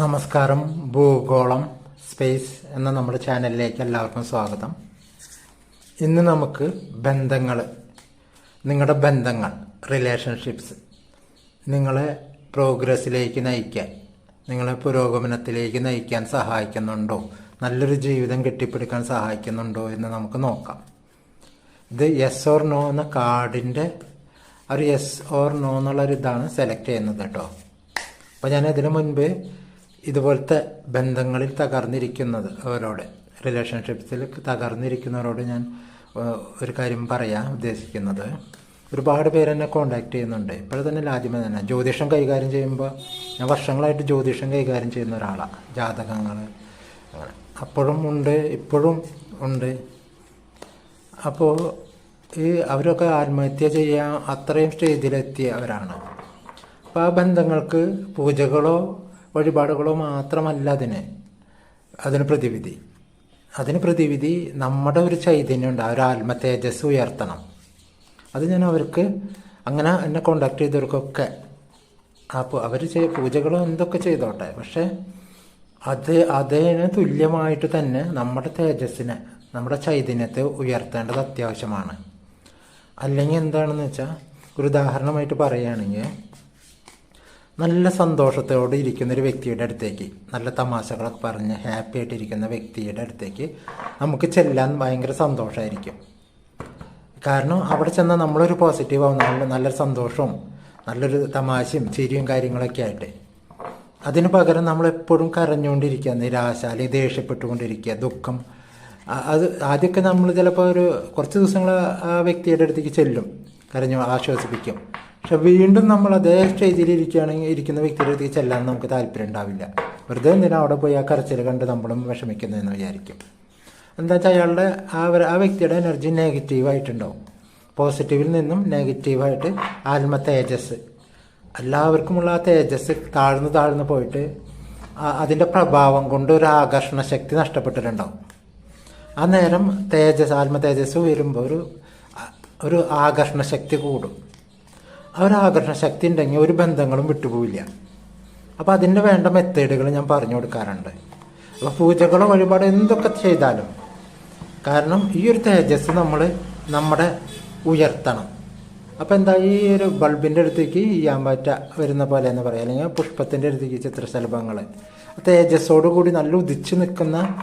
നമസ്കാരം ഭൂഗോളം സ്പേസ് എന്ന നമ്മുടെ ചാനലിലേക്ക് എല്ലാവർക്കും സ്വാഗതം. ഇന്ന് നമുക്ക് ബന്ധങ്ങൾ നിങ്ങളുടെ ബന്ധങ്ങൾ റിലേഷൻഷിപ്സ് നിങ്ങളെ പ്രോഗ്രസ്സിലേക്ക് നയിക്കാൻ നിങ്ങളെ പുരോഗമനത്തിലേക്ക് നയിക്കാൻ സഹായിക്കുന്നുണ്ടോ? നല്ലൊരു ജീവിതം കെട്ടിപ്പിടിക്കാൻ സഹായിക്കുന്നുണ്ടോ എന്ന് നമുക്ക് നോക്കാം. ഇത് യെസ് ഓർ നോ എന്ന കാർഡിന്റെ ഒരു യെസ് ഓർ നോ എന്നുള്ളൊരിതാണ് സെലക്ട് ചെയ്യുന്നത് കേട്ടോ. അപ്പോൾ ഞാൻ ഇതിനു മുൻപ് ഇതുപോലത്തെ ബന്ധങ്ങളിൽ തകർന്നിരിക്കുന്നത് അവരോട് റിലേഷൻഷിപ്സിൽ തകർന്നിരിക്കുന്നവരോട് ഞാൻ ഒരു കാര്യം പറയാൻ ഉദ്ദേശിക്കുന്നത്. ഒരുപാട് പേര് എന്നെ കോണ്ടാക്ട് ചെയ്യുന്നുണ്ട്. ഇപ്പോൾ തന്നെ ആദ്യമേ തന്നെ. ജ്യോതിഷം കൈകാര്യം ചെയ്യുമ്പോൾ ഞാൻ വർഷങ്ങളായിട്ട് ജ്യോതിഷം കൈകാര്യം ചെയ്യുന്ന ഒരാളാണ് ജാതകങ്ങൾ അപ്പോഴും ഉണ്ട് ഇപ്പോഴും ഉണ്ട്. അപ്പോൾ ഈ അവരൊക്കെ ആത്മഹത്യ ചെയ്യാൻ അത്രയും സ്റ്റേജിലെത്തിയവരാണ് അപ്പോൾ ആ ബന്ധങ്ങൾക്ക് പൂജകളോ വഴിപാടുകളോ മാത്രമല്ല അതിന്. അതിന് പ്രതിവിധി. അതിന് പ്രതിവിധി നമ്മുടെ ഒരു ചൈതന്യം ഉണ്ട് ഒരു ആത്മ തേജസ് ഉയർത്തണം. അത് ഞാൻ അവർക്ക് അങ്ങനെ എന്നെ കോണ്ടാക്ട് ചെയ്തവർക്കൊക്കെ അപ്പോൾ അവർ ചെയ്യ പൂജകളോ എന്തൊക്കെ ചെയ്തോട്ടെ. പക്ഷേ അത് അതിന് തുല്യമായിട്ട് തന്നെ നമ്മുടെ തേജസ്സിനെ നമ്മുടെ ചൈതന്യത്തെ ഉയർത്തേണ്ടത് അത്യാവശ്യമാണ്. അല്ലെങ്കിൽ എന്താണെന്ന് വെച്ചാൽ ഒരു ഉദാഹരണമായിട്ട് പറയുകയാണെങ്കിൽ നല്ല സന്തോഷത്തോടെ ഇരിക്കുന്ന ഒരു വ്യക്തിയുടെ അടുത്തേക്ക് നല്ല തമാശകളൊക്കെ പറഞ്ഞ് ഹാപ്പി ആയിട്ടിരിക്കുന്ന വ്യക്തിയുടെ അടുത്തേക്ക് നമുക്ക് ചെല്ലാൻ ഭയങ്കര സന്തോഷമായിരിക്കും കാരണം അവിടെ ചെന്നാൽ നമ്മളൊരു പോസിറ്റീവ് നല്ല നല്ലൊരു സന്തോഷവും നല്ലൊരു തമാശയും ചിരിയും കാര്യങ്ങളൊക്കെ ആയിട്ട്. അതിന് പകരം നമ്മളെപ്പോഴും കരഞ്ഞുകൊണ്ടിരിക്കുക നിരാശ അല്ലെങ്കിൽ ദേഷ്യപ്പെട്ടുകൊണ്ടിരിക്കുക ദുഃഖം. അത് ആദ്യമൊക്കെ നമ്മൾ ചിലപ്പോൾ ഒരു കുറച്ച് ദിവസങ്ങൾ ആ വ്യക്തിയുടെ അടുത്തേക്ക് ചെല്ലും കരഞ്ഞു ആശ്വസിപ്പിക്കും. പക്ഷെ വീണ്ടും നമ്മൾ അതേ സ്റ്റേജിൽ ഇരിക്കുകയാണെങ്കിൽ ഇരിക്കുന്ന വ്യക്തിയുടെ അടുത്തേക്ക് ചെല്ലാൻ നമുക്ക് താല്പര്യം ഉണ്ടാവില്ല. വെറുതെ എന്തിനാ അവിടെ പോയി ആ കരച്ചിൽ കണ്ട് നമ്മളും വിഷമിക്കുന്നതെന്ന് വിചാരിക്കും. എന്താ വെച്ചാൽ അയാളുടെ ആ ആ വ്യക്തിയുടെ എനർജി നെഗറ്റീവായിട്ടുണ്ടാവും പോസിറ്റീവിൽ നിന്നും നെഗറ്റീവായിട്ട് ആത്മ തേജസ്. എല്ലാവർക്കുമുള്ള ആ തേജസ് താഴ്ന്നു താഴ്ന്നു പോയിട്ട് അതിന്റെ പ്രഭാവം കൊണ്ട് ഒരു ആകർഷണ ശക്തി നഷ്ടപ്പെട്ടിട്ടുണ്ടാവും. ആ നേരം തേജസ് ആത്മ തേജസ് വരുമ്പോൾ ഒരു ഒരു ആകർഷണ ശക്തി കൂടും. ആകർഷണ ശക്തി ഉണ്ടെങ്കിൽ ഒരു ബന്ധങ്ങളും വിട്ടുപോവില്ല. അപ്പോൾ അതിന്റെ വേണ്ട മെത്തേഡുകൾ ഞാൻ പറഞ്ഞു കൊടുക്കാറുണ്ട്. അപ്പോൾ പൂജകളോ വഴിപാടോ എന്തൊക്കെ ചെയ്താലും. കാരണം ഈ ഒരു തേജസ് നമ്മൾ നമ്മുടെ ഉയർത്തണം. അപ്പോൾ എന്താ ഈ ഒരു ബൾബിന്റെ അടുത്തേക്ക് ഈയാമ്പാറ്റ വരുന്ന പോലെ എന്ന് പറയാം. അല്ലെങ്കിൽ പുഷ്പത്തിന്റെ അടുത്തേക്ക് ചിത്രശലഭങ്ങൾ. തേജസ്സോടു കൂടി നല്ല ഉദിച്ച് നിൽക്കുന്ന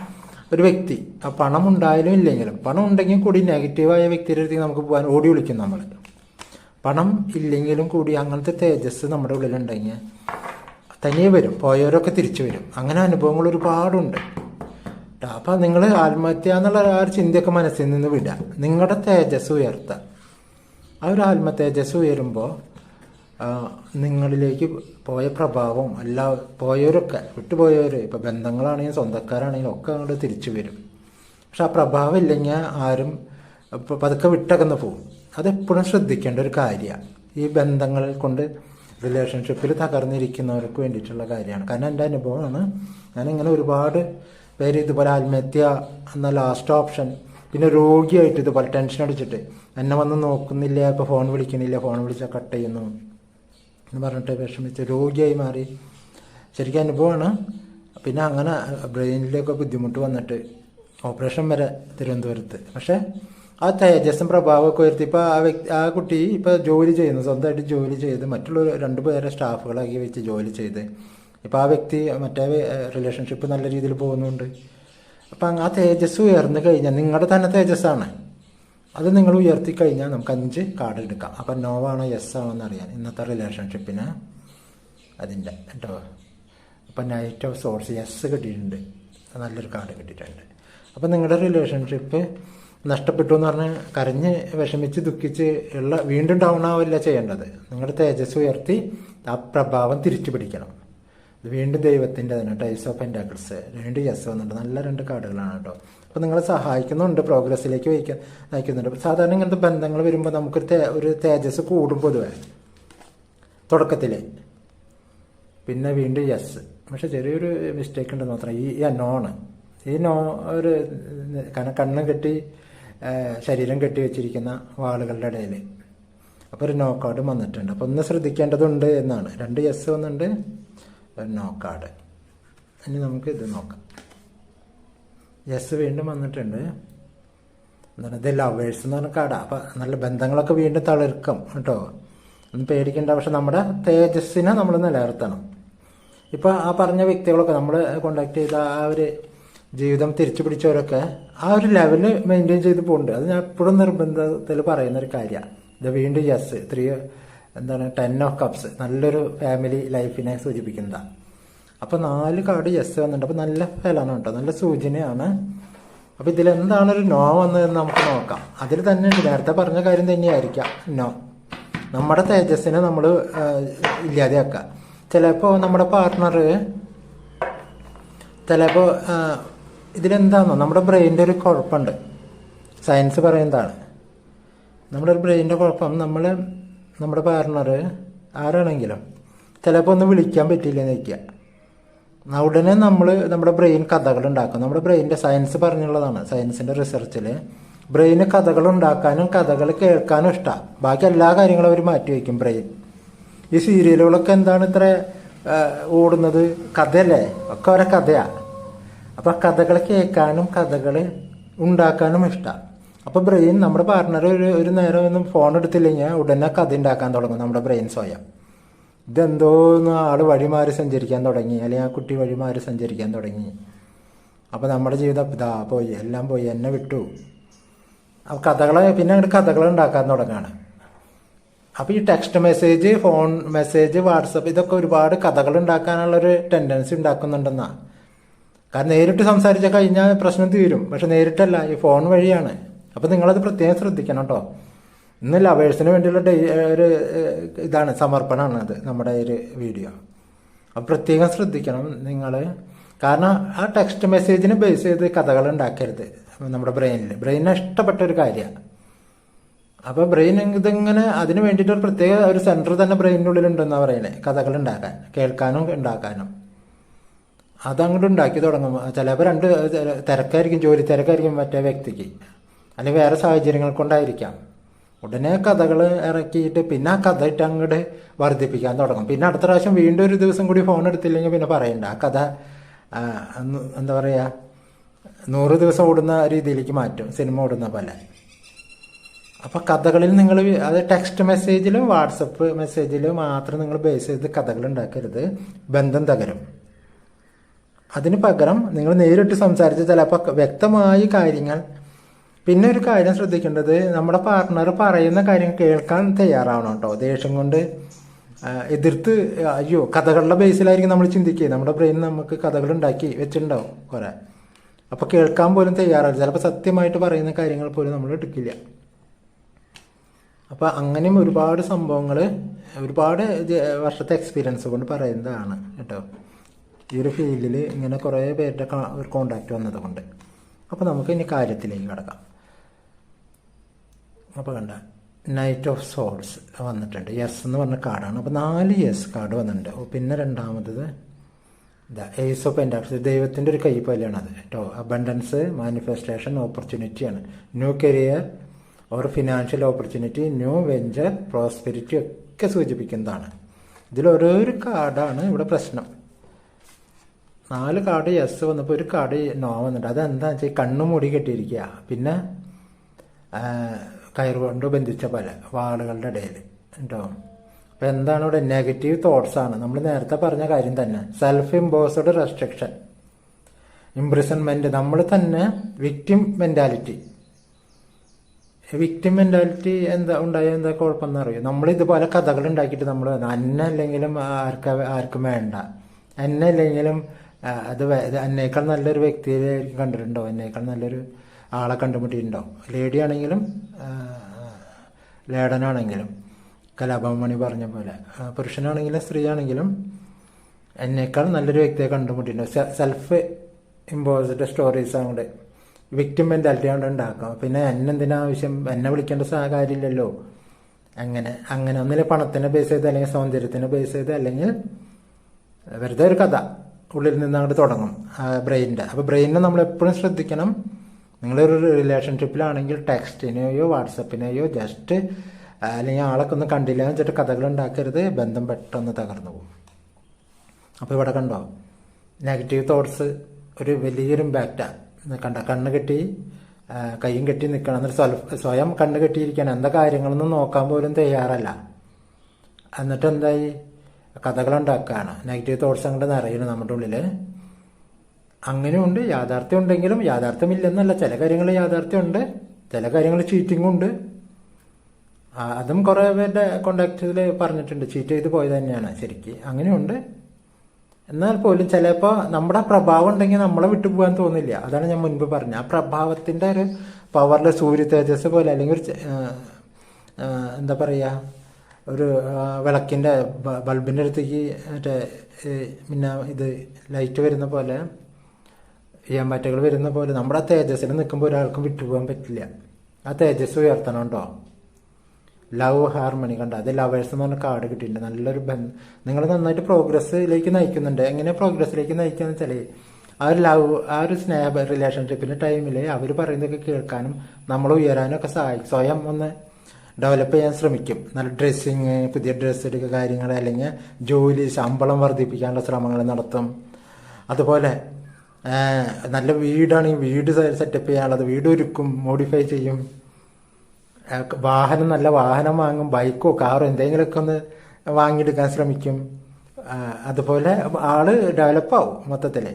ഒരു വ്യക്തി. ആ പണം ഉണ്ടായാലും ഇല്ലെങ്കിലും പണം ഉണ്ടെങ്കിൽ കൂടി നെഗറ്റീവായ വ്യക്തിയുടെ അടുത്തേക്ക് നമുക്ക് പോകാൻ ഓടി വിളിക്കും നമ്മൾ പണം ഇല്ലെങ്കിലും കൂടി അങ്ങനത്തെ തേജസ് നമ്മുടെ ഉള്ളിലുണ്ടെങ്കിൽ തനിയെ വരും പോയവരൊക്കെ തിരിച്ചു വരും. അങ്ങനെ അനുഭവങ്ങൾ ഒരുപാടുണ്ട്. അപ്പം നിങ്ങൾ ആത്മഹത്യ എന്നുള്ള ആ ഒരു ചിന്തയൊക്കെ മനസ്സിൽ നിന്ന് വിടുക നിങ്ങളുടെ തേജസ് ഉയർത്തുക ആ ഒരു ആത്മ തേജസ് ഉയരുമ്പോൾ നിങ്ങളിലേക്ക് പോയ പ്രഭാവം എല്ലാ പോയവരൊക്കെ വിട്ടുപോയവർ ഇപ്പോൾ ബന്ധങ്ങളാണെങ്കിലും സ്വന്തക്കാരാണെങ്കിലും ഒക്കെ അങ്ങോട്ട് തിരിച്ചു വരും. പക്ഷെ ആ പ്രഭാവം ഇല്ലെങ്കിൽ ആരും ഇപ്പോൾ പതുക്കെ വിട്ടകന്ന് പോകും. അതെപ്പോഴും ശ്രദ്ധിക്കേണ്ട ഒരു കാര്യമാണ് ഈ ബന്ധങ്ങൾ കൊണ്ട് റിലേഷൻഷിപ്പിൽ തകർന്നിരിക്കുന്നവർക്ക് വേണ്ടിയിട്ടുള്ള കാര്യമാണ്. കാരണം എന്റെ അനുഭവമാണ് ഞാനിങ്ങനെ ഒരുപാട് പേര് ഇതുപോലെ ആത്മഹത്യ എന്ന ലാസ്റ്റ് ഓപ്ഷൻ പിന്നെ രോഗിയായിട്ട് ഇതുപോലെ ടെൻഷൻ അടിച്ചിട്ട് എന്നെ വന്ന് നോക്കുന്നില്ല ഇപ്പോൾ ഫോൺ വിളിക്കുന്നില്ല ഫോൺ വിളിച്ചാൽ കട്ട് ചെയ്യുന്നു എന്ന് പറഞ്ഞിട്ട് വിഷമിച്ച് രോഗിയായി മാറി. ശരിക്കും അനുഭവമാണ്. പിന്നെ അങ്ങനെ ബ്രെയിനിലൊക്കെ ബുദ്ധിമുട്ട് വന്നിട്ട് ഓപ്പറേഷൻ വരെ തിരുവനന്തപുരത്ത്. പക്ഷേ ആ തേജസ്സും പ്രഭാവമൊക്കെ ഉയർത്തി. ആ വ്യക്തി ആ കുട്ടി ഇപ്പോൾ ജോലി ചെയ്യുന്നു. സ്വന്തമായിട്ട് ജോലി ചെയ്ത് മറ്റുള്ള രണ്ട് പേരെ സ്റ്റാഫുകളാക്കി വെച്ച് ജോലി ചെയ്ത്. ഇപ്പോൾ ആ വ്യക്തി മറ്റേ റിലേഷൻഷിപ്പ് നല്ല രീതിയിൽ പോകുന്നുണ്ട്. അപ്പം ആ തേജസ് ഉയർന്നു കഴിഞ്ഞാൽ നിങ്ങളുടെ തന്നെ തേജസ്സാണ്. അത് നിങ്ങൾ ഉയർത്തി കഴിഞ്ഞാൽ നമുക്ക് അഞ്ച് കാർഡ് എടുക്കാം. അപ്പം നോവാണോ യെസ് ആണോ എന്ന് അറിയാൻ ഇന്നത്തെ റിലേഷൻഷിപ്പിന് അതിന്റെ കേട്ടോ അപ്പം നൈറ്റ് ഓഫ് സോഴ്സ് യെസ് കിട്ടിയിട്ടുണ്ട്. നല്ലൊരു കാർഡ് കിട്ടിയിട്ടുണ്ട്. അപ്പം നിങ്ങളുടെ റിലേഷൻഷിപ്പ് നഷ്ടപ്പെട്ടു എന്ന് പറഞ്ഞ് കരഞ്ഞ് വിഷമിച്ച് ദുഃഖിച്ച് ഉള്ള വീണ്ടും ഡൗൺ ആവില്ല ചെയ്യേണ്ടത്. നിങ്ങളുടെ തേജസ് ഉയർത്തി ആ പ്രഭാവം തിരിച്ചു പിടിക്കണം. വീണ്ടും ദൈവത്തിന്റെ തന്നെ. ടൈസ് ഓഫ് എൻഡാക്കിൾസ് വീണ്ടും യെസ് വന്നിട്ട് നല്ല രണ്ട് കാർഡുകളാണ് കേട്ടോ. അപ്പോൾ നിങ്ങളെ സഹായിക്കുന്നുണ്ട്. പ്രോഗ്രസ്സിലേക്ക് വയ്ക്കാൻ നയിക്കുന്നുണ്ട്. സാധാരണ ഇങ്ങനത്തെ ബന്ധങ്ങൾ വരുമ്പോൾ നമുക്കൊരു തേ ഒരു തേജസ് കൂടും പൊതുവെ. തുടക്കത്തിൽ പിന്നെ വീണ്ടും യെസ് പക്ഷെ ചെറിയൊരു മിസ്റ്റേക്ക് ഉണ്ടെന്ന് മാത്രം. ഈ നോ നോണ് ഈ നോ ഒരു കണ്ണ് കെട്ടി ശരീരം കെട്ടിവെച്ചിരിക്കുന്ന വാളുകളുടെ ഇടയിൽ അപ്പോൾ ഒരു നോ കാർഡ് വന്നിട്ടുണ്ട്. അപ്പോൾ ഒന്ന് ശ്രദ്ധിക്കേണ്ടതുണ്ട് എന്നാണ്. രണ്ട് എസ് വന്നിട്ടുണ്ട്. ഒരു നോക്കൗട്ട് ഇനി നമുക്ക് ഇത് നോക്കാം. എസ് വീണ്ടും വന്നിട്ടുണ്ട്. എന്താണ്? ഇത് ലവേഴ്സ് എന്ന് പറഞ്ഞ കാടാ. അപ്പം നല്ല ബന്ധങ്ങളൊക്കെ വീണ്ടും തളിർക്കും കേട്ടോ. ഒന്നും പേടിക്കേണ്ട. പക്ഷെ നമ്മുടെ തേജസ്സിനെ നമ്മൾ നിലനിർത്തണം. ഇപ്പോൾ ആ പറഞ്ഞ വ്യക്തികളൊക്കെ നമ്മൾ കോണ്ടാക്ട് ചെയ്ത ആ ഒരു ജീവിതം തിരിച്ചു പിടിച്ചവരൊക്കെ ആ ഒരു ലെവൽ മെയിന്റെയിൻ ചെയ്ത് പോകുന്നുണ്ട് അത് ഞാൻ എപ്പോഴും നിർബന്ധത്തിൽ പറയുന്ന ഒരു കാര്യമാണ് ഇത് വീണ്ടും യെസ് ത്രീ എന്താണ് ടെൻ ഓഫ് കപ്സ് നല്ലൊരു ഫാമിലി ലൈഫിനെ സൂചിപ്പിക്കുന്നതാണ് അപ്പോൾ നാല് കാർഡ് യെസ് വന്നിട്ടുണ്ട്. അപ്പോൾ നല്ല ഫലമാണ് കേട്ടോ. നല്ല സൂചനയാണ്. അപ്പോൾ ഇതിൽ എന്താണ് ഒരു നോ വന്നതെന്ന് നമുക്ക് നോക്കാം. അതിൽ തന്നെ നേരത്തെ പറഞ്ഞ കാര്യം തന്നെയായിരിക്കാം. നോ നമ്മുടെ തേജസ്സിനെ നമ്മൾ ഇല്ലാതെയാക്കുക. ചിലപ്പോൾ നമ്മുടെ പാർട്ണർ ചിലപ്പോൾ ഇതിലെന്താണോ നമ്മുടെ ബ്രെയിന്റെ ഒരു കുഴപ്പമുണ്ട്. സയൻസ് പറയുന്നതാണ്. നമ്മുടെ ഒരു ബ്രെയിനിന്റെ കുഴപ്പം നമ്മൾ നമ്മുടെ പാർട്ണർ ആരാണെങ്കിലും ചിലപ്പോൾ ഒന്ന് വിളിക്കാൻ പറ്റിയില്ലെന്ന് വയ്ക്കുക ഉടനെ നമ്മൾ നമ്മുടെ ബ്രെയിൻ കഥകൾ ഉണ്ടാക്കും. നമ്മുടെ ബ്രെയിനിന്റെ സയൻസ് പറഞ്ഞുള്ളതാണ്. സയൻസിന്റെ റിസർച്ചിൽ ബ്രെയിന് കഥകൾ ഉണ്ടാക്കാനും കഥകൾ കേൾക്കാനും ഇഷ്ടമാണ് ബാക്കി എല്ലാ കാര്യങ്ങളും അവർ മാറ്റി വയ്ക്കും ബ്രെയിൻ. ഈ സീരിയലുകളൊക്കെ എന്താണ് ഇത്ര ഓടുന്നത്? കഥയല്ലേ? ഒക്കെ ഓരോ കഥയാണ് അപ്പോൾ കഥകൾ കേൾക്കാനും കഥകൾ ഉണ്ടാക്കാനും ഇഷ്ടമാണ് അപ്പോൾ ബ്രെയിൻ നമ്മുടെ പാർട്ട്ണർ ഒരു ഒരു നേരം ഒന്നും ഫോൺ എടുത്തില്ലെങ്കിൽ ഉടനെ കഥ ഉണ്ടാക്കാൻ തുടങ്ങും നമ്മുടെ ബ്രെയിൻ സ്വയം. ഇതെന്തോ ഒന്ന് ആൾ വഴിമാറി സഞ്ചരിക്കാൻ തുടങ്ങി അല്ലെങ്കിൽ ആ കുട്ടി വഴിമാറി സഞ്ചരിക്കാൻ തുടങ്ങി. അപ്പോൾ നമ്മുടെ ജീവിതം ഇതാ പോയി എല്ലാം പോയി എന്നെ വിട്ടു. അപ്പോൾ കഥകൾ പിന്നെ അങ്ങോട്ട് കഥകൾ ഉണ്ടാക്കാൻ തുടങ്ങുകയാണ് അപ്പോൾ ഈ text message phone message WhatsApp ഇതൊക്കെ ഒരുപാട് കഥകൾ ഉണ്ടാക്കാനുള്ളൊരു ടെൻഡൻസി ഉണ്ടാക്കുന്നുണ്ടെന്നാ. കാരണം നേരിട്ട് സംസാരിച്ച കഴിഞ്ഞാൽ പ്രശ്നം തീരും. പക്ഷെ നേരിട്ടല്ല ഈ ഫോൺ വഴിയാണ്. അപ്പോൾ നിങ്ങളത് പ്രത്യേകം ശ്രദ്ധിക്കണം കേട്ടോ ഇന്ന് ലവേഴ്സിന് വേണ്ടിയുള്ള ഒരു ഇതാണ് സമർപ്പണമാണ് അത് നമ്മുടെ ഒരു വീഡിയോ. അപ്പോൾ പ്രത്യേകം ശ്രദ്ധിക്കണം നിങ്ങൾ കാരണം ആ ടെക്സ്റ്റ് മെസ്സേജിനെ ബേസ് ചെയ്ത് കഥകൾ ഉണ്ടാക്കരുത് നമ്മുടെ ബ്രെയിനിൽ ബ്രെയിനിന് ഇഷ്ടപ്പെട്ട ഒരു കാര്യമാണ് അപ്പോൾ ബ്രെയിൻ ഇതിങ്ങനെ അതിന് വേണ്ടിയിട്ട് ഒരു പ്രത്യേക ഒരു സെന്റർ തന്നെ ബ്രെയിനിന്റെ ഉള്ളിലുണ്ടെന്നാണ് പറയുന്നത് കഥകൾ ഉണ്ടാക്കാൻ കേൾക്കാനും ഉണ്ടാക്കാനും. അതങ്ങോട്ട് ഉണ്ടാക്കി തുടങ്ങും. ചിലപ്പോൾ രണ്ട് തിരക്കായിരിക്കും ജോലി തിരക്കായിരിക്കും മറ്റേ വ്യക്തിക്ക്. അല്ലെങ്കിൽ വേറെ സാഹചര്യങ്ങൾ കൊണ്ടായിരിക്കാം. ഉടനെ കഥകൾ ഇറക്കിയിട്ട് പിന്നെ ആ കഥ ഇട്ട് അങ്ങോട്ട് വർദ്ധിപ്പിക്കാൻ തുടങ്ങും. പിന്നെ അടുത്ത പ്രാവശ്യം വീണ്ടും ഒരു ദിവസം കൂടി ഫോൺ എടുത്തില്ലെങ്കിൽ പിന്നെ പറയണ്ട. ആ കഥ എന്താ പറയുക നൂറ് ദിവസം ഓടുന്ന രീതിയിലേക്ക് മാറ്റും സിനിമ ഓടുന്ന പോലെ. അപ്പോൾ കഥകളിൽ നിങ്ങൾ അത് ടെക്സ്റ്റ് മെസ്സേജിലും വാട്സപ്പ് മെസ്സേജിലും മാത്രം നിങ്ങൾ ബേസ് ചെയ്ത് കഥകൾ ഉണ്ടാക്കരുത്. ബന്ധം തകരും. അതിന് പകരം നിങ്ങൾ നേരിട്ട് സംസാരിച്ച് ചിലപ്പോൾ വ്യക്തമായ കാര്യങ്ങൾ. പിന്നെ ഒരു കാര്യം ശ്രദ്ധിക്കേണ്ടത് നമ്മുടെ പാർട്ട്ണർ പറയുന്ന കാര്യം കേൾക്കാൻ തയ്യാറാവണം കേട്ടോ. ദേഷ്യം കൊണ്ട് എതിർത്ത് അയ്യോ കഥകളുടെ ബേസിലായിരിക്കും നമ്മൾ ചിന്തിക്കുക. നമ്മുടെ ബ്രെയിൻ നമുക്ക് കഥകൾ ഉണ്ടാക്കി വെച്ചിട്ടുണ്ടാവും കുറെ. അപ്പോൾ കേൾക്കാൻ പോലും തയ്യാറല്ല ചിലപ്പോൾ സത്യമായിട്ട് പറയുന്ന കാര്യങ്ങൾ പോലും നമ്മൾ എടുക്കില്ല. അപ്പോൾ അങ്ങനെയും ഒരുപാട് സംഭവങ്ങൾ ഒരുപാട് വർഷത്തെ എക്സ്പീരിയൻസ് കൊണ്ട് പറയുന്നതാണ് കേട്ടോ. ഈ ഒരു ഫീൽഡിൽ ഇങ്ങനെ കുറേ പേരുടെ ഒരു കോണ്ടാക്റ്റ് വന്നതുകൊണ്ട്. അപ്പോൾ നമുക്ക് ഇനി കാര്യത്തിലേക്ക് കിടക്കാം. അപ്പോൾ കണ്ട നൈറ്റ് ഓഫ് സോൾസ് വന്നിട്ടുണ്ട്. യെസ് എന്ന് പറഞ്ഞ കാർഡാണ് അപ്പോൾ നാല് യെസ് കാർഡ് വന്നിട്ടുണ്ട്. പിന്നെ രണ്ടാമത്തത് ദ ഏസ് ഓഫ് പെന്റാക്സ് ദൈവത്തിന്റെ ഒരു കൈപോലെയാണ് അത്. കേട്ടോ abundance manifestation ഓപ്പർച്യൂണിറ്റിയാണ് new career or financial opportunity new venture prosperity ഒക്കെ സൂചിപ്പിക്കുന്നതാണ്. ഇതിൽ ഓരോരു കാർഡാണ് ഇവിടെ പ്രശ്നം. നാല് കാർഡ് യെസ് വന്നപ്പോൾ ഒരു കാട് നോ വന്നിട്ട്. അതെന്താ വെച്ചാൽ കണ്ണു മൂടി കെട്ടിയിരിക്കുക പിന്നെ കയറുകൊണ്ട് കയറ് കൊണ്ട് ബന്ധിച്ച പോലെ വാളുകളുടെ ഇടയിൽ. കേട്ടോ അപ്പോൾ എന്താണ് ഇവിടെ നെഗറ്റീവ് തോട്ട്സാണ് നമ്മൾ നേരത്തെ പറഞ്ഞ കാര്യം തന്നെ. സെൽഫ് ഇമ്പോസ്ഡ് റെസ്ട്രിക്ഷൻ ഇംപ്രിസൺമെന്റ് നമ്മൾ തന്നെ വിക്ടിം മെന്റാലിറ്റി വിക്ടിം മെന്റാലിറ്റി എന്താ ഉണ്ടായ എന്താ കുഴപ്പമെന്ന് അറിയോ? നമ്മൾ ഇതുപോലെ കഥകൾ ഉണ്ടാക്കിയിട്ട് നമ്മൾ എന്നെ അല്ലെങ്കിലും ആർക്ക ആർക്കും വേണ്ട. എന്നെ അല്ലെങ്കിലും അത് എന്നേക്കാൾ നല്ലൊരു വ്യക്തിയെ കണ്ടിട്ടുണ്ടോ? എന്നേക്കാൾ നല്ലൊരു ആളെ കണ്ടുമുട്ടിയിട്ടുണ്ടോ? ലേഡി ആണെങ്കിലും ലേഡനാണെങ്കിലും കലാഭവമണി പറഞ്ഞ പോലെ പുരുഷനാണെങ്കിലും സ്ത്രീ ആണെങ്കിലും എന്നേക്കാൾ നല്ലൊരു വ്യക്തിയെ കണ്ടുമുട്ടിയിട്ടുണ്ട്? സെൽഫ് ഇമ്പോസ്ഡ് സ്റ്റോറീസ് അങ്ങോട്ട് വിക്ടിം മെന്റാലിറ്റി കൊണ്ട് ഉണ്ടാക്കാം പിന്നെ എന്നെന്തിനാവശ്യം എന്നെ വിളിക്കേണ്ട സഹകാര്യമില്ലല്ലോ അങ്ങനെ അങ്ങനെ ഒന്നിലെ പണത്തിനെ ബേസ് ചെയ്ത് അല്ലെങ്കിൽ സൗന്ദര്യത്തിനെ ബേസ് ചെയ്ത് അല്ലെങ്കിൽ വെറുതെ ഒരു കഥ. ഉള്ളിൽ നിന്ന് അങ്ങോട്ട് തുടങ്ങും ബ്രെയിനിന്റെ. അപ്പോൾ ബ്രെയിനിനെ നമ്മൾ എപ്പോഴും ശ്രദ്ധിക്കണം. നിങ്ങളൊരു റിലേഷൻഷിപ്പിലാണെങ്കിൽ ടെക്സ്റ്റിനെയോ വാട്സപ്പിനെയോ ജസ്റ്റ് അല്ലെങ്കിൽ ആളൊക്കെ ഒന്ന് കണ്ടില്ല എന്ന് വെച്ചിട്ട് കഥകൾ ഉണ്ടാക്കരുത്. ബന്ധം പെട്ടെന്ന് തകർന്നു പോകും. അപ്പോൾ ഇവിടെ കണ്ടോ? നെഗറ്റീവ് തോട്ട്സ് ഒരു വലിയൊരു ഇമ്പാക്റ്റാണ് കണ്ട കണ്ണ് കെട്ടി കൈയും കെട്ടി നിൽക്കണം എന്നിട്ട് സ്വയം കണ്ണ് കെട്ടിയിരിക്കണം എന്താ കാര്യങ്ങളൊന്നും നോക്കാൻ പോലും തയ്യാറല്ല. എന്നിട്ട് എന്തായി? കഥകളുണ്ടാക്കുകയാണ് നെഗറ്റീവ് തോട്ട്സ് അങ്ങോട്ട് നിറയുന്നു നമ്മുടെ ഉള്ളിൽ അങ്ങനെയുണ്ട് യാഥാർത്ഥ്യം ഉണ്ടെങ്കിലും യാഥാർത്ഥ്യമില്ലെന്നല്ല. ചില കാര്യങ്ങൾ യാഥാർത്ഥ്യമുണ്ട് ചില കാര്യങ്ങൾ ചീറ്റിംഗ് ഉണ്ട്. അതും കുറേ പേരുടെ കോണ്ടാക്റ്റിൽ പറഞ്ഞിട്ടുണ്ട്. ചീറ്റ് ചെയ്ത് പോയത് തന്നെയാണ് ശരിക്ക്. അങ്ങനെയുണ്ട്. എന്നാൽ പോലും ചിലപ്പോൾ നമ്മുടെ പ്രഭാവം ഉണ്ടെങ്കിൽ നമ്മളെ വിട്ടുപോകാൻ തോന്നില്ല. അതാണ് ഞാൻ മുൻപ് പറഞ്ഞത്. ആ പ്രഭാവത്തിന്റെ ഒരു പവറിൽ സൂര്യ തേജസ് പോലെ അല്ലെങ്കിൽ ഒരു എന്താ പറയുക ഒരു വിളക്കിന്റെ ബൾബിന്റെ അടുത്തേക്ക് മറ്റേ പിന്നെ ഇത് ലൈറ്റ് വരുന്ന പോലെ ഈയമ്പാറ്റകൾ വരുന്ന പോലെ നമ്മുടെ ആ തേജസ്സിൽ നിൽക്കുമ്പോൾ ഒരാൾക്കും വിട്ടുപോകാൻ പറ്റില്ല. ആ തേജസ് ഉയർത്തണം കേട്ടോ ലവ് ഹാർമണി കണ്ട? അത് ലവേഴ്സ് എന്ന് പറഞ്ഞ കാർഡ് കിട്ടിയിട്ടുണ്ട്. നല്ലൊരു ബന്ധം നിങ്ങൾ നന്നായിട്ട് പ്രോഗ്രസ്സിലേക്ക് നയിക്കുന്നുണ്ട്. എങ്ങനെ പ്രോഗ്രസ്സിലേക്ക് നയിക്കുകയെന്ന് വെച്ചാൽ ആ ഒരു ലവ് ആ ഒരു സ്നേഹ റിലേഷൻഷിപ്പിന്റെ ടൈമിൽ അവർ പറയുന്നതൊക്കെ കേൾക്കാനും നമ്മൾ ഉയരാനും ഒക്കെ സഹായിക്കും. സ്വയം ഒന്ന് ഡെവലപ്പ് ചെയ്യാൻ ശ്രമിക്കും. നല്ല ഡ്രസ്സിങ് പുതിയ ഡ്രസ്സ് എടുക്കുക കാര്യങ്ങൾ അല്ലെങ്കിൽ ജോലി ശമ്പളം വർദ്ധിപ്പിക്കാനുള്ള ശ്രമങ്ങൾ നടത്തും. അതുപോലെ നല്ല നല്ല വീടാണെങ്കിൽ വീട് സെറ്റപ്പ് ചെയ്യാനുള്ളത്. വീട് ഒരുക്കും മോഡിഫൈ ചെയ്യും. വാഹനം നല്ല വാഹനം വാങ്ങും ബൈക്കോ കാറോ എന്തെങ്കിലുമൊക്കെ ഒന്ന് വാങ്ങിയെടുക്കാൻ ശ്രമിക്കും. അതുപോലെ ആൾ ഡെവലപ്പാവും മൊത്തത്തിൽ.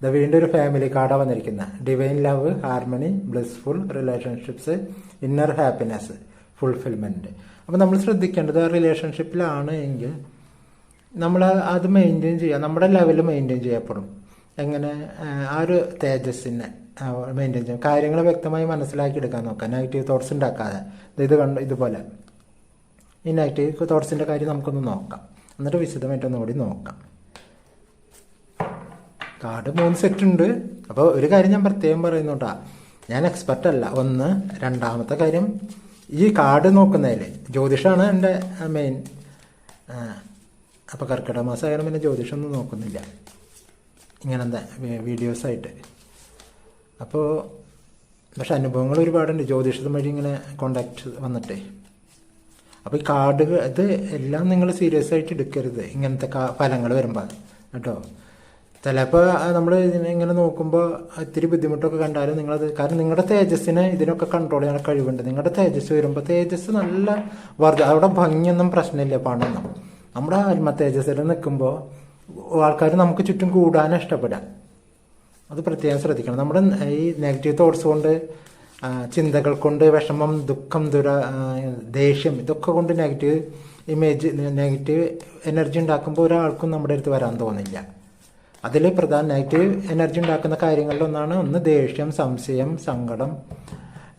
ഇത് വീണ്ടും ഒരു ഫാമിലി കാർഡാണ് വന്നിരിക്കുന്നത് divine love harmony blissful relationships inner happiness fulfilment അപ്പോൾ നമ്മൾ ശ്രദ്ധിക്കേണ്ടത് ആ റിലേഷൻഷിപ്പിലാണ് എങ്കിൽ നമ്മൾ അത് മെയിന്റെയിൻ ചെയ്യുക നമ്മുടെ ലെവൽ മെയിന്റെയിൻ ചെയ്യപ്പെടും. എങ്ങനെ? ആ, ഒരു തേജസ്സിനെ മെയിന്റെയിൻ ചെയ്യും. കാര്യങ്ങൾ വ്യക്തമായി മനസ്സിലാക്കി എടുക്കാൻ നോക്കാം നെഗറ്റീവ് തോട്ട്സ് ഉണ്ടാക്കാതെ. ഇത് കണ്ട് ഇതുപോലെ. ഈ നെഗറ്റീവ് തോട്ട്സിന്റെ കാര്യം നമുക്കൊന്ന് നോക്കാം. എന്നിട്ട് വിശദമായിട്ട് ഒന്നുകൂടി നോക്കാം. കാർഡ് മൂന്ന് സെറ്റ് ഉണ്ട്. അപ്പോൾ ഒരു കാര്യം ഞാൻ പ്രത്യേകം പറയുന്നുണ്ടാ ഞാൻ എക്സ്പെർട്ട് അല്ല. ഒന്ന് രണ്ടാമത്തെ കാര്യം ഈ കാർഡ് നോക്കുന്നതിൽ ജ്യോതിഷമാണ് എന്റെ മെയിൻ അപ്പോൾ കർക്കിടക മാസം ആയാലും പിന്നെ ജ്യോതിഷമൊന്നും നോക്കുന്നില്ല. ഇങ്ങനത്തെ വീഡിയോസായിട്ട് അപ്പോൾ പക്ഷെ അനുഭവങ്ങൾ ഒരുപാടുണ്ട്. ജ്യോതിഷം വഴി ഇങ്ങനെ കോണ്ടാക്ട് വന്നിട്ടേ. അപ്പോൾ ഈ കാർഡുകൾ ഇത് എല്ലാം നിങ്ങൾ സീരിയസ് ആയിട്ട് എടുക്കരുത്. ഇങ്ങനത്തെ ഫലങ്ങൾ വരുമ്പോൾ കേട്ടോ? ചിലപ്പോൾ നമ്മൾ ഇതിനെ ഇങ്ങനെ നോക്കുമ്പോൾ ഇത്തിരി ബുദ്ധിമുട്ടൊക്കെ കണ്ടാലും നിങ്ങളത് കാരണം നിങ്ങളുടെ തേജസ്സിനെ ഇതിനൊക്കെ കൺട്രോൾ ചെയ്യാൻ കഴിവുണ്ട്. നിങ്ങളുടെ തേജസ് വരുമ്പോൾ തേജസ് നല്ല വർദ്ധ അവിടെ ഭംഗിയൊന്നും പ്രശ്നമില്ല പണമൊന്നും. നമ്മുടെ ആത്മ തേജസ്സിൽ നിൽക്കുമ്പോൾ ആൾക്കാർ നമുക്ക് ചുറ്റും കൂടാൻ ഇഷ്ടപ്പെടാം അത് പ്രത്യേകം ശ്രദ്ധിക്കണം. നമ്മുടെ ഈ നെഗറ്റീവ് തോട്ട്സ് കൊണ്ട് ചിന്തകൾ കൊണ്ട് വിഷമം ദുഃഖം ദുര ദേഷ്യം ഇതൊക്കെ കൊണ്ട് നെഗറ്റീവ് ഇമേജ് നെഗറ്റീവ് എനർജി ഉണ്ടാക്കുമ്പോൾ ഒരാൾക്കും നമ്മുടെ അടുത്ത് വരാൻ തോന്നില്ല. അതിൽ പ്രധാന നെഗറ്റീവ് എനർജി ഉണ്ടാക്കുന്ന കാര്യങ്ങളിലൊന്നാണ് ഒന്ന് ദേഷ്യം സംശയം സങ്കടം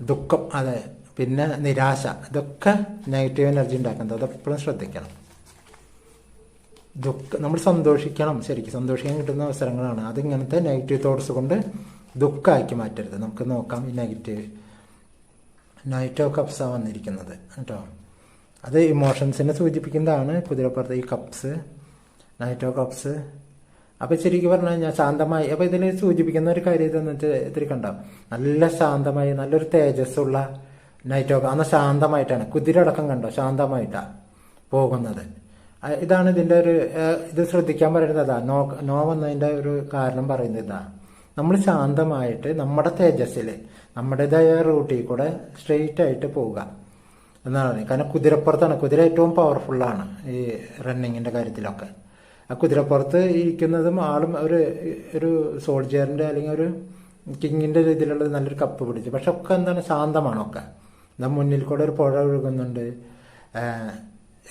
ദുഃഖം അതെ. പിന്നെ നിരാശ. ഇതൊക്കെ നെഗറ്റീവ് എനർജി ഉണ്ടാക്കുന്നത്. അതെപ്പോഴും ശ്രദ്ധിക്കണം. ദുഃഖം നമ്മൾ സന്തോഷിക്കണം ശരിക്കും. സന്തോഷിക്കാൻ കിട്ടുന്ന അവസരങ്ങളാണ്. അതിങ്ങനത്തെ നെഗറ്റീവ് തോട്ട്സ് കൊണ്ട് ദുഃഖമാക്കി മാറ്റരുത്. നമുക്ക് നോക്കാം ഈ നെഗറ്റീവ് നൈറ്റ് ഓഫ് കപ്സാണ് വന്നിരിക്കുന്നത് കേട്ടോ. അത് ഇമോഷൻസിനെ സൂചിപ്പിക്കുന്നതാണ്. കുതിരപ്പുറത്ത് ഈ കപ്സ് നൈറ്റ് ഓഫ് കപ്സ് അപ്പോൾ ശരിക്കും പറഞ്ഞു കഴിഞ്ഞാൽ ശാന്തമായി അപ്പോൾ ഇതിനെ സൂചിപ്പിക്കുന്ന ഒരു കാര്യം ഇതെന്ന് വെച്ചാൽ ഇത്തിരി കണ്ടോ. നല്ല ശാന്തമായി നല്ലൊരു തേജസ്സുള്ള നൈറ്റ് ഓഫ് അന്ന് ശാന്തമായിട്ടാണ്. കുതിരടക്കം കണ്ടോ? ശാന്തമായിട്ടാണ് പോകുന്നത്. ഇതാണ് ഇതിന്റെ ഒരു ഇത് ശ്രദ്ധിക്കാൻ പറയുന്നത് അതാ. നോ നോ വന്നതിന്റെ ഒരു കാരണം പറയുന്നത് ഇതാ. നമ്മൾ ശാന്തമായിട്ട് നമ്മുടെ തേജസ്സിൽ നമ്മുടേതായ റൂട്ടിൽ കൂടെ സ്ട്രെയിറ്റ് ആയിട്ട് പോവുക എന്നാണ് കാരണം കുതിരപ്പുറത്താണ്. കുതിര ഏറ്റവും പവർഫുള്ളാണ് ഈ റണ്ണിങ്ങിന്റെ കാര്യത്തിലൊക്കെ. ആ കുതിരപ്പുറത്ത് ഇരിക്കുന്നതും ആളും ഒരു ഒരു സോൾജിയറിന്റെ അല്ലെങ്കിൽ ഒരു കിങ്ങിന്റെ രീതിയിലുള്ള നല്ലൊരു കപ്പ് പിടിച്ചു. പക്ഷെ ഒക്കെ എന്താണ് ശാന്തമാണൊക്കെ എന്താ മുന്നിൽ കൂടെ ഒരു പുഴ ഒഴുകുന്നുണ്ട്.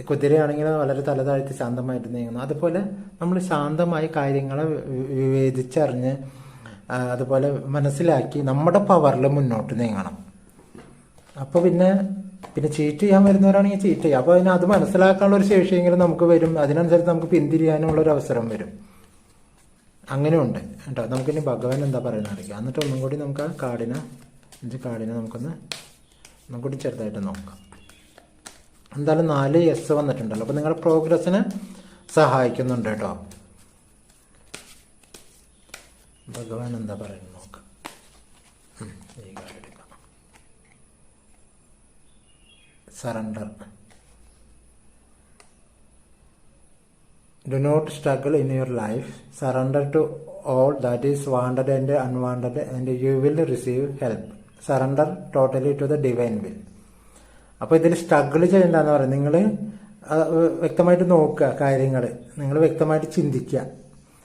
കുതിരയാണെങ്കിൽ വളരെ തലതാഴ്ത്തി ശാന്തമായിട്ട് നീങ്ങുന്നു. അതുപോലെ നമ്മൾ ശാന്തമായി കാര്യങ്ങളെ വിവേചിച്ചറിഞ്ഞ് അതുപോലെ മനസ്സിലാക്കി നമ്മുടെ പവറിൽ മുന്നോട്ട് നീങ്ങണം. അപ്പോൾ പിന്നെ പിന്നെ ചീറ്റ് ചെയ്യാൻ വരുന്നവരാണെങ്കിൽ ചീറ്റ് ചെയ്യാം. അപ്പൊ അതിന് അത് മനസ്സിലാക്കാനുള്ള ഒരു ശേഷിയെങ്കിലും നമുക്ക് വരും. അതിനനുസരിച്ച് നമുക്ക് പിന്തിരിയാനുള്ള ഒരു അവസരം വരും. അങ്ങനെയുണ്ട് കേട്ടോ. നമുക്കിനി ഭഗവാൻ എന്താ പറയുന്നത് അറിയിക്കാം എന്നിട്ട് ഒന്നും കൂടി നമുക്ക് ആ കാടിനെ അഞ്ച് കാടിനെ നമുക്കൊന്ന് ഒന്നും കൂടി ചെറുതായിട്ട് നോക്കാം. എന്തായാലും നാല് എസ് വന്നിട്ടുണ്ടല്ലോ. അപ്പോൾ നിങ്ങളുടെ പ്രോഗ്രസ്സിന് സഹായിക്കുന്നുണ്ട് കേട്ടോ. ഭഗവാൻ എന്താ പറയുന്നത്? നോക്കാം. ഈ surrender do not struggle in your life surrender to all that is wanted and unwanted and you will receive help surrender totally to the divine will അപ്പോൾ ഇതിൽ സ്ട്രഗിൾ ചെയ്യണ്ടെന്ന് പറയുന്നത് നിങ്ങൾ വ്യക്തമായിട്ട് നോക്കുക കാര്യങ്ങൾ നിങ്ങൾ വ്യക്തമായിട്ട് ചിന്തിക്കുക.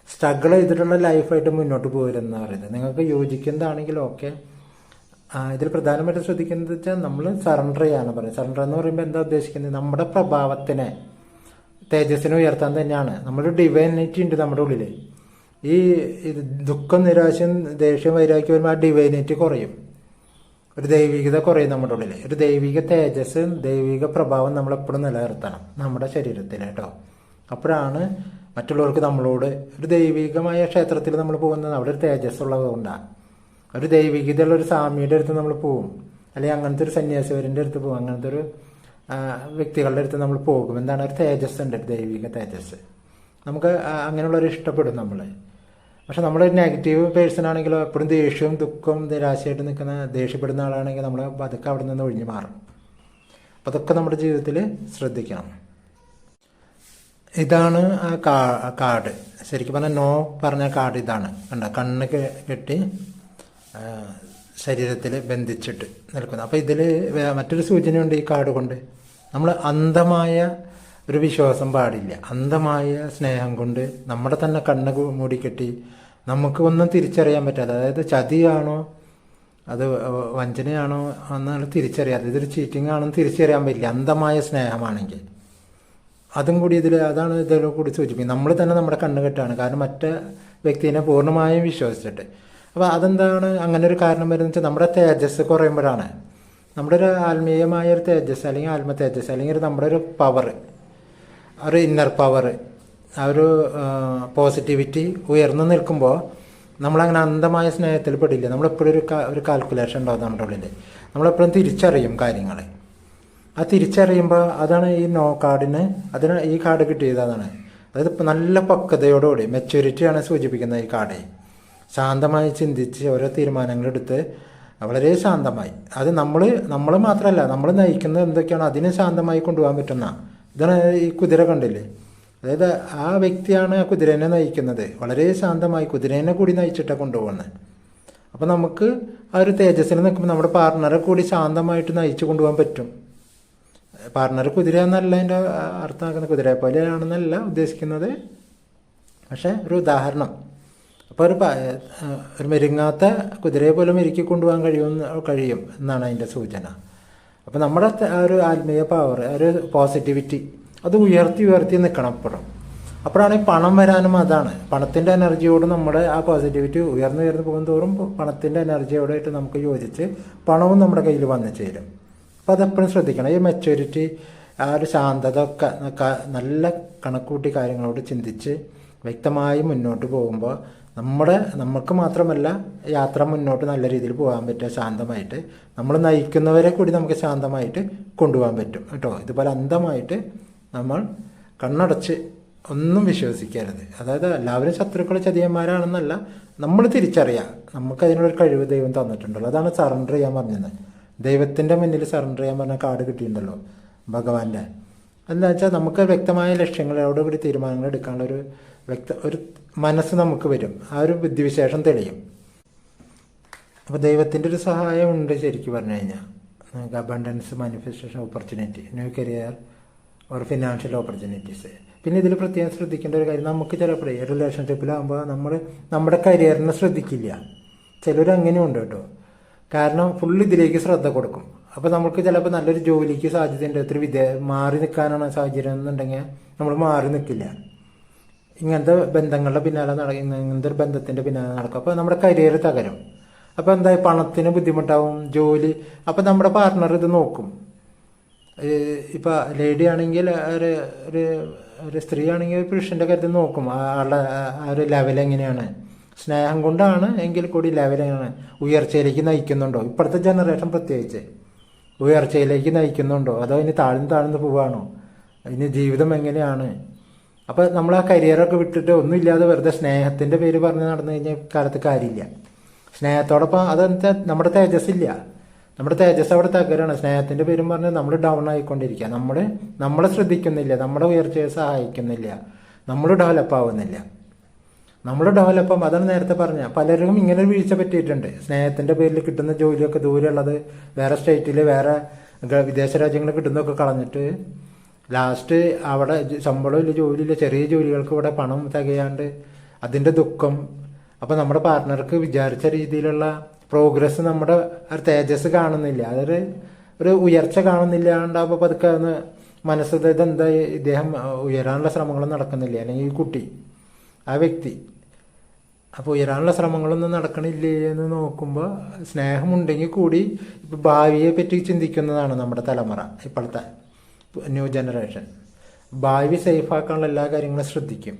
സ്ട്രഗിൾ ചെയ്തിട്ടുള്ള ലൈഫായിട്ട് മുന്നോട്ട് പോരുന്ന പറയുന്നത്. നിങ്ങൾക്ക് യോജിക്കുന്നതാണെങ്കിൽ ഓക്കെ ഇതിൽ പ്രധാനമായിട്ട് ശ്രദ്ധിക്കുന്നത് വെച്ചാൽ നമ്മൾ സറണ്ടർ ചെയ്യാനാണ് പറയുന്നത് സറണ്ടർ എന്ന് പറയുമ്പോൾ എന്താ ഉദ്ദേശിക്കുന്നത്? നമ്മുടെ പ്രഭാവത്തിനെ തേജസ്സിനെ ഉയർത്താൻ തന്നെയാണ്. നമ്മുടെ ഡിവൈനിറ്റി ഉണ്ട് നമ്മുടെ ഉള്ളിൽ ഈ ദുഃഖം നിരാശയും ദേഷ്യം വൈരാഗ്യം വരുമ്പോൾ ആ ഡിവൈനിറ്റി കുറയും. ഒരു ദൈവികത കുറയും നമ്മുടെ ഉള്ളിൽ ഒരു ദൈവിക തേജസ് ദൈവിക പ്രഭാവം നമ്മളെപ്പോഴും നിലനിർത്തണം നമ്മുടെ ശരീരത്തിൽ കേട്ടോ. അപ്പോഴാണ് മറ്റുള്ളവർക്ക് നമ്മളോട് ഒരു ദൈവികമായ ക്ഷേത്രത്തിൽ നമ്മൾ പോകുന്നത്. അവിടെ ഒരു തേജസ് ഉള്ളത് കൊണ്ടാണ് ഒരു ദൈവികതയുള്ള ഒരു സ്വാമിയുടെ അടുത്ത് നമ്മൾ പോകും. അല്ലെങ്കിൽ അങ്ങനത്തെ ഒരു സന്യാസിവരിന്റെ അടുത്ത് പോകും. അങ്ങനത്തെ ഒരു വ്യക്തികളുടെ അടുത്ത് നമ്മൾ പോകും. എന്താണ്? ഒരു തേജസ് ഉണ്ട് ദൈവിക തേജസ് നമുക്ക് അങ്ങനെയുള്ളവർ ഇഷ്ടപ്പെടും നമ്മൾ പക്ഷെ നമ്മളൊരു നെഗറ്റീവ് പേഴ്സൺ ആണെങ്കിലോ എപ്പോഴും ദേഷ്യവും ദുഃഖവും നിരാശയായിട്ട് നിൽക്കുന്ന ദേഷ്യപ്പെടുന്ന ആളാണെങ്കിൽ നമ്മൾ പതുക്കെ അവിടെ നിന്ന് ഒഴിഞ്ഞു മാറും. അപ്പം അതൊക്കെ നമ്മുടെ ജീവിതത്തിൽ ശ്രദ്ധിക്കണം. ഇതാണ് ആ കാർഡ് ശരിക്കും പറഞ്ഞാൽ നോ പറഞ്ഞ കാർഡ് ഇതാണ്. കണ്ട കണ്ണ് കെട്ടി ശരീരത്തിൽ ബന്ധിച്ചിട്ട് നിൽക്കുന്നത്. അപ്പോൾ ഇതിൽ മറ്റൊരു സൂചനയുണ്ട് ഈ കാർഡ് കൊണ്ട്. നമ്മൾ അന്ധമായ ഒരു വിശ്വാസം പാടില്ല. അന്ധമായ സ്നേഹം കൊണ്ട് നമ്മുടെ തന്നെ കണ്ണ് മൂടിക്കെട്ടി നമുക്ക് ഒന്നും തിരിച്ചറിയാൻ പറ്റാതെ അതായത് ചതിയാണോ അത് വഞ്ചനയാണോ എന്നാണ് തിരിച്ചറിയാതെ ഇതൊരു ചീറ്റിംഗ് ആണെന്ന് തിരിച്ചറിയാൻ പറ്റില്ല. അന്ധമായ സ്നേഹമാണെങ്കിൽ. അതും കൂടി ഇതിൽ അതാണ് ഇതിൽ കൂടി സൂചിപ്പിക്കുന്നത്. നമ്മൾ തന്നെ നമ്മുടെ കണ്ണ് കെട്ടാണ്. കാരണം മറ്റേ വ്യക്തിനെ പൂർണമായും വിശ്വസിച്ചിട്ട്. അപ്പോൾ അതെന്താണ്? അങ്ങനെ ഒരു കാരണം വരുന്നത് വെച്ചാൽ നമ്മുടെ തേജസ് കുറയുമ്പോഴാണ്. നമ്മുടെ ഒരു ആത്മീയമായ ഒരു തേജസ് അല്ലെങ്കിൽ ആത്മ തേജസ് അല്ലെങ്കിൽ ഒരു നമ്മുടെ ഒരു പവർ ഒരു ഇന്നർ പവർ ആ ഒരു പോസിറ്റിവിറ്റി ഉയർന്നു നിൽക്കുമ്പോൾ നമ്മളങ്ങനെ അന്ധമായ സ്നേഹത്തിൽ പെടില്ല. നമ്മളെപ്പോഴും ഒരു ഒരു കാൽക്കുലേഷൻ ഉണ്ടാവും നമ്മുടെ ഉള്ളിൽ നമ്മളെപ്പോഴും തിരിച്ചറിയും കാര്യങ്ങൾ ആ തിരിച്ചറിയുമ്പോൾ അതാണ് ഈ നോ കാർഡിന് അതിന് ഈ കാർഡ് കിട്ടിയത് അതാണ്. അതായത് നല്ല പക്വതയോടുകൂടി മെച്യൂരിറ്റിയാണ് സൂചിപ്പിക്കുന്നത് ഈ കാർഡ് ശാന്തമായി ചിന്തിച്ച് ഓരോ തീരുമാനങ്ങളെടുത്ത് വളരെ ശാന്തമായി. അത് നമ്മൾ നമ്മൾ മാത്രമല്ല നമ്മൾ നയിക്കുന്നത് എന്തൊക്കെയാണ് അതിനെ ശാന്തമായി കൊണ്ടുപോകാൻ പറ്റുന്ന ഇതാണ് ഈ കുതിര കണ്ടില്ലേ? അതായത് ആ വ്യക്തിയാണ് ആ കുതിരേനെ നയിക്കുന്നത്. വളരെ ശാന്തമായി കുതിരേനെ കൂടി നയിച്ചിട്ടാണ് കൊണ്ടുപോകുന്നത് അപ്പോൾ നമുക്ക് ആ ഒരു തേജസ്സിൽ നിൽക്കുമ്പോൾ നമ്മുടെ പാർട്ണറെ കൂടി ശാന്തമായിട്ട് നയിച്ചു കൊണ്ടുപോകാൻ പറ്റും. പാർട്ണർ കുതിര എന്നല്ല എന്റെ അർത്ഥമാക്കുന്ന കുതിരയെ പോലെയാണെന്നല്ല ഉദ്ദേശിക്കുന്നത്. പക്ഷേ ഒരു ഉദാഹരണം. അപ്പോൾ ഒരു ഒരു മെരുങ്ങാത്ത കുതിരയെ പോലും മെരുക്കി കൊണ്ടുപോകാൻ കഴിയും കഴിയും എന്നാണ് അതിന്റെ സൂചന. അപ്പോൾ നമ്മുടെ ആ ഒരു ആത്മീയ പവർ ആ ഒരു പോസിറ്റിവിറ്റി അത് ഉയർത്തി ഉയർത്തി നിൽക്കണം അപ്പോഴും അപ്പോഴാണ് ഈ പണം വരാനും അതാണ്. പണത്തിന്റെ എനർജിയോട് നമ്മുടെ ആ പോസിറ്റിവിറ്റി ഉയർന്നു ഉയർന്നു പോകും തോറും പണത്തിന്റെ എനർജിയോടായിട്ട് നമുക്ക് യോജിച്ച് പണവും നമ്മുടെ കയ്യിൽ വന്നു ചേരും. അപ്പോൾ അതെപ്പോഴും ശ്രദ്ധിക്കണം. ഈ മെച്യൂരിറ്റി ആ ഒരു ശാന്തത ഒക്കെ നല്ല കണക്കൂട്ടി കാര്യങ്ങളോട് ചിന്തിച്ച് വ്യക്തമായി മുന്നോട്ട് പോകുമ്പോൾ നമ്മുടെ നമുക്ക് മാത്രമല്ല യാത്ര മുന്നോട്ട് നല്ല രീതിയിൽ പോകാൻ പറ്റുക ശാന്തമായിട്ട്. നമ്മൾ നയിക്കുന്നവരെ കൂടി നമുക്ക് ശാന്തമായിട്ട് കൊണ്ടുപോകാൻ പറ്റും കേട്ടോ. ഇതുപോലെ അന്ധമായിട്ട് നമ്മൾ കണ്ണടച്ച് ഒന്നും വിശ്വസിക്കരുത്. അതായത് എല്ലാവരും ശത്രുക്കൾ ചതിയന്മാരാണെന്നല്ല നമ്മൾ തിരിച്ചറിയാം. നമുക്ക് അതിനുള്ളൊരു കഴിവ് ദൈവം തന്നിട്ടുണ്ടല്ലോ. അതാണ് സറണ്ടർ ചെയ്യാൻ പറഞ്ഞത് ദൈവത്തിന്റെ മുന്നിൽ സറണ്ടർ ചെയ്യാൻ പറഞ്ഞ കാർഡ് കിട്ടിയിട്ടുണ്ടല്ലോ ഭഗവാന്റെ. എന്താ വെച്ചാൽ നമുക്ക് വ്യക്തമായ ലക്ഷ്യങ്ങളോടുകൂടി തീരുമാനങ്ങൾ എടുക്കാനുള്ള ഒരു വ്യക്ത ഒരു മനസ്സ് നമുക്ക് വരും. ആ ഒരു ബുദ്ധിവിശേഷം തെളിയും. അപ്പോൾ ദൈവത്തിന്റെ ഒരു സഹായം ഉണ്ട് ശരിക്കും പറഞ്ഞു കഴിഞ്ഞാൽ നമുക്ക് abundance manifestation opportunity new career or financial opportunities പിന്നെ ഇതിൽ പ്രത്യേകം ശ്രദ്ധിക്കേണ്ട ഒരു കാര്യം നമുക്ക് ചിലപ്പോഴേ റിലേഷൻഷിപ്പിലാകുമ്പോൾ നമ്മൾ നമ്മുടെ കരിയറിനെ ശ്രദ്ധിക്കില്ല. ചിലർ അങ്ങനെയുണ്ട് കേട്ടോ. കാരണം ഫുൾ ഇതിലേക്ക് ശ്രദ്ധ കൊടുക്കും. അപ്പോൾ നമുക്ക് ചിലപ്പോൾ നല്ലൊരു ജോലിക്ക് സാധ്യതയുണ്ട്. ഒത്തിരി വിദ്യ മാറി നിൽക്കാനാണ് സാഹചര്യം എന്നുണ്ടെങ്കിൽ നമ്മൾ മാറി നിൽക്കില്ല ഇങ്ങനത്തെ ബന്ധങ്ങളുടെ പിന്നാലെ നടക്കുന്ന ഇങ്ങനത്തെ ഒരു ബന്ധത്തിന്റെ പിന്നാലെ നടക്കും. അപ്പോൾ നമ്മുടെ കരിയർ തകരും. അപ്പോൾ എന്താ പണത്തിന് ബുദ്ധിമുട്ടാവും ജോലി അപ്പോൾ നമ്മുടെ പാർട്ണർ ഇത് നോക്കും. ഇപ്പം ലേഡി ആണെങ്കിൽ ഒരു ഒരു ഒരു സ്ത്രീ ആണെങ്കിൽ ഒരു പുരുഷന്റെ കാര്യത്തിൽ നോക്കും. ആളുടെ ആ ഒരു ലെവൽ എങ്ങനെയാണ്? സ്നേഹം കൊണ്ടാണ് എങ്കിൽ കൂടി ലെവൽ എങ്ങനെയാണ്? ഉയർച്ചയിലേക്ക് നയിക്കുന്നുണ്ടോ? ഇപ്പോഴത്തെ ജനറേഷൻ പ്രത്യേകിച്ച്. ഉയർച്ചയിലേക്ക് നയിക്കുന്നുണ്ടോ? അതോ ഇനി താഴ്ന്ന് താഴ്ന്ന് പോവാണോ? ഇനി ജീവിതം എങ്ങനെയാണ്? അപ്പൊ നമ്മൾ ആ കരിയറൊക്കെ വിട്ടിട്ട് ഒന്നുമില്ലാതെ വെറുതെ സ്നേഹത്തിന്റെ പേര് പറഞ്ഞ് നടന്നു കഴിഞ്ഞാൽ കാലത്ത് കാര്യമില്ല. സ്നേഹത്തോടൊപ്പം അതെന്താ നമ്മുടെ തേജസ്സില്ല. നമ്മുടെ തേജസ് അവിടെ തകരാണ്. സ്നേഹത്തിന്റെ പേരും പറഞ്ഞ് നമ്മൾ ഡൗൺ ആയിക്കൊണ്ടിരിക്കുക. നമ്മൾ നമ്മളെ ശ്രദ്ധിക്കുന്നില്ല. നമ്മുടെ ഉയർച്ചയെ സഹായിക്കുന്നില്ല. നമ്മൾ ഡെവലപ്പ് ആവുന്നില്ല. നമ്മൾ ഡെവലപ്പ് അതാണ് നേരത്തെ പറഞ്ഞ പലരും ഇങ്ങനെ വീഴ്ച പറ്റിയിട്ടുണ്ട്. സ്നേഹത്തിന്റെ പേരിൽ കിട്ടുന്ന ജോലിയൊക്കെ ദൂരെയുള്ളത് വേറെ സ്റ്റേറ്റിൽ വേറെ വിദേശ രാജ്യങ്ങളിൽ കിട്ടുന്നതൊക്കെ കളഞ്ഞിട്ട് ലാസ്റ്റ് അവിടെ ശമ്പളമില്ല ജോലിയില്ല ചെറിയ ജോലികൾക്ക് ഇവിടെ പണം തികയാണ്ട് അതിന്റെ ദുഃഖം. അപ്പോൾ നമ്മുടെ പാർട്ട്ണർക്ക് വിചാരിച്ച രീതിയിലുള്ള പ്രോഗ്രസ് നമ്മുടെ ഒരു തേജസ് കാണുന്നില്ല. അതൊരു ഒരു ഉയർച്ച കാണുന്നില്ല ഉണ്ടാകുമ്പോൾ പതുക്കെ ഒന്ന് മനസ്സ് ഇത് ഇതെന്താ ഇദ്ദേഹം ഉയരാനുള്ള ശ്രമങ്ങളും നടക്കുന്നില്ല. അല്ലെങ്കിൽ ഈ കുട്ടി ആ വ്യക്തി. അപ്പോൾ ഉയരാനുള്ള ശ്രമങ്ങളൊന്നും നടക്കണില്ലേ എന്ന് നോക്കുമ്പോൾ സ്നേഹമുണ്ടെങ്കിൽ കൂടി ഇപ്പോൾ ഭാവിയെ പറ്റി ചിന്തിക്കുന്നതാണ് നമ്മുടെ തലമുറ ഇപ്പോഴത്തെ. ന്യൂ ജനറേഷൻ ഭാവി സേഫാക്കാനുള്ള എല്ലാ കാര്യങ്ങളും ശ്രദ്ധിക്കും.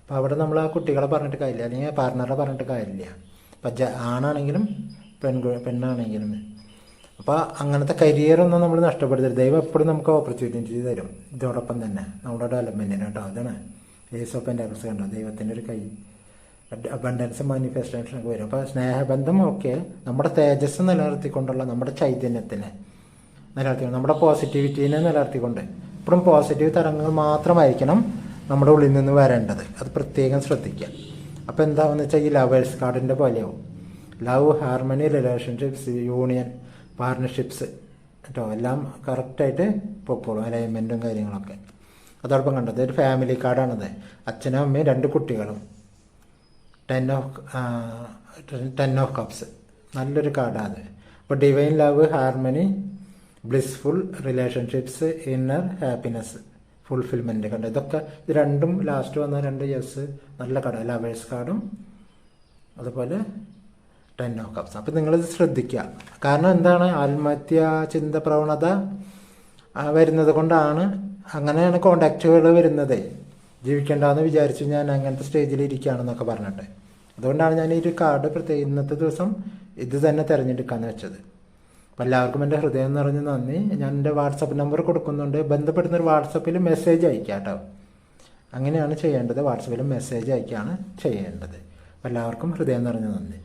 അപ്പോൾ അവിടെ നമ്മൾ ആ കുട്ടികളെ പറഞ്ഞിട്ട് കാര്യമില്ല. അല്ലെങ്കിൽ പാർട്ട്ണറെ പറഞ്ഞിട്ട് കാര്യമില്ല. അപ്പം ആണാണെങ്കിലും പെൺകു പെണ്ണാണെങ്കിലും. അപ്പോൾ അങ്ങനത്തെ കരിയറൊന്നും നമ്മൾ നഷ്ടപ്പെടുത്തരുത്. ദൈവം എപ്പോഴും നമുക്ക് ഓപ്പർച്യൂണിറ്റി തരും. ഇതോടൊപ്പം തന്നെ നമ്മുടെ ഡെവലപ്മെന്റിന് കേട്ടോ. അതാണ് ഏസ് ഓഫ് എൻഡേഴ്സ് കണ്ടോ? ദൈവത്തിന്റെ ഒരു കൈ. അബണ്ടൻസ് മാനിഫെസ്റ്റേഷൻ ഒക്കെ വരും. അപ്പോൾ സ്നേഹബന്ധം ഒക്കെ നമ്മുടെ തേജസ് നിലനിർത്തിക്കൊണ്ടുള്ള നമ്മുടെ ചൈതന്യത്തിനെ നിലനിർത്തിക്കൊണ്ട് നമ്മുടെ പോസിറ്റിവിറ്റീനെ നിലനിർത്തിക്കൊണ്ട് ഇപ്പോഴും പോസിറ്റീവ് തരംഗങ്ങൾ മാത്രമായിരിക്കണം നമ്മുടെ ഉള്ളിൽ നിന്ന് വരേണ്ടത്. അത് പ്രത്യേകം ശ്രദ്ധിക്കുക. അപ്പോൾ എന്താണെന്ന് വെച്ചാൽ ഈ ലവേഴ്സ് കാർഡിന്റെ പോലെയാവും. Love harmony relationships union partnerships കേട്ടോ എല്ലാം കറക്റ്റായിട്ട് പൊക്കോളും അലൈൻമെന്റും കാര്യങ്ങളൊക്കെ. അതോടൊപ്പം കണ്ടത് ഒരു ഫാമിലി കാർഡാണത് അച്ഛനും അമ്മയും രണ്ട് കുട്ടികളും. Ten of ten of cups നല്ലൊരു കാർഡാണ് അത്. അപ്പോൾ divine love harmony blissful relationships inner happiness fulfilment കണ്ടോ. ഇതൊക്കെ ഇത് രണ്ടും ലാസ്റ്റ് വന്ന രണ്ട് യെസ് നല്ല കാർഡ് ലവേഴ്സ് കാർഡും അതുപോലെ ടെൻ ഓഫ് കപ്സ് അപ്പം നിങ്ങളിത് ശ്രദ്ധിക്കുക കാരണം എന്താണ്? ആത്മഹത്യ ചിന്ത പ്രവണത വരുന്നത് കൊണ്ടാണ് അങ്ങനെയാണ് കോണ്ടാക്റ്റുകൾ വരുന്നത്. ജീവിക്കേണ്ടെന്ന് വിചാരിച്ച് ഞാൻ അങ്ങനത്തെ സ്റ്റേജിൽ ഇരിക്കുകയാണെന്നൊക്കെ പറഞ്ഞിട്ട്. അതുകൊണ്ടാണ് ഞാൻ ഈ ഒരു കാർഡ് പ്രത്യേക ഇന്നത്തെ ദിവസം ഇത് തന്നെ തിരഞ്ഞെടുക്കാമെന്ന് വെച്ചത്. എല്ലാവർക്കും എന്റെ ഹൃദയം നിറഞ്ഞ നന്ദി. ഞാൻ എന്റെ വാട്സപ്പ് നമ്പർ കൊടുക്കുന്നുണ്ട്. ബന്ധപ്പെടുന്ന ഒരു വാട്സപ്പിൽ മെസ്സേജ് അയക്കാം കേട്ടോ. അങ്ങനെയാണ് ചെയ്യേണ്ടത്. വാട്സപ്പിൽ മെസ്സേജ് അയക്കുകയാണ് ചെയ്യേണ്ടത്. എല്ലാവർക്കും ഹൃദയം നിറഞ്ഞ നന്ദി.